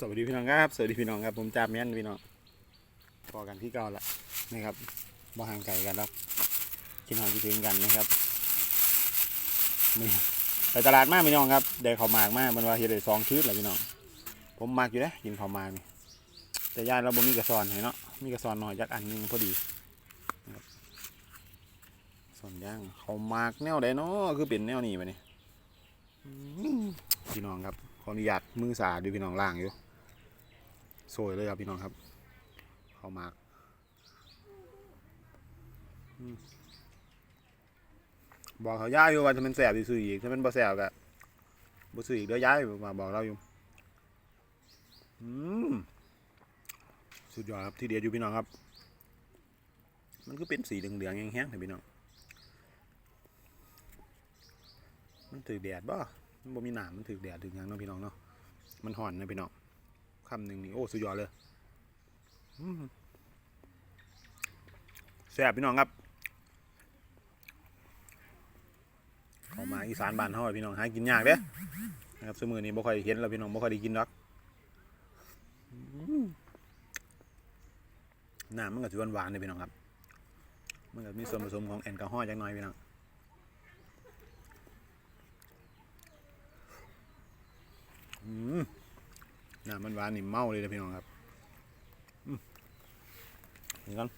สวัสดีพี่น้องครับสวัสดีพี่น้องครับผมจามแม่นพี่น้องพอกันที่เก่าละนะครับบ่ห่างไกลกันแล้วกินหอมกินถึงกันนะครับนี่ไปตลาดมากพี่น้องครับได้ข้าวหมากมากมันว่าเฮ็ดได้สองชืดแหละพี่น้องผมมักอยู่นะกินข้าวหมากนี่แต่ย่านเราบ่มีกระสอนให้เนาะมีกระสอนหน่อยจักอันหนึงพอดีนะครับส่วนย่างข้าวหมากแนวใดเนาะคือเป็นแนวนี้ไปนี่พี่น้องครับขออนุญาตมือสาดดูพี่น้องล่างอยู่ สวยเลยครับพี่น้องครับเขามากบอกเขาย้ายอยู่ว่าจะเป็นแสบที่ซื้ออีกถ้าเป็นบ่แสบก็บ่ซื้ออีกเดี๋ยวย้ายมาบอกเราอยู่สุดยอดครับที่เดียวอยู่พี่น้องครับ มันก็เป็นสีเหลืองๆแห้งๆแต่พี่น้องมันถือแดดบ่มันบ่มีหนามมันถือแดดถือยังเนาะพี่น้องเนาะมันห่อนนะพี่น้อง คำหนึ่งนี่โอ้สุดยอดเลยแซ่บพี่น้องครับเข้ามาอีสานบ้านเฮาอพี่น้องหากินยากเด้นะครับสมือนี้บ่ค่อยเห็นแล้วพี่น้องบ่ค่อยได้กินดอกน้ำมันก็สิหวานๆเลยพี่น้องครับมันก็มีส่วนผสมของแอลกอฮอล์จักหน่อยพี่น้องอืม น้ำมันหวานนี่เมาเลยนะพี่น้องครับอืมนี่ก่อน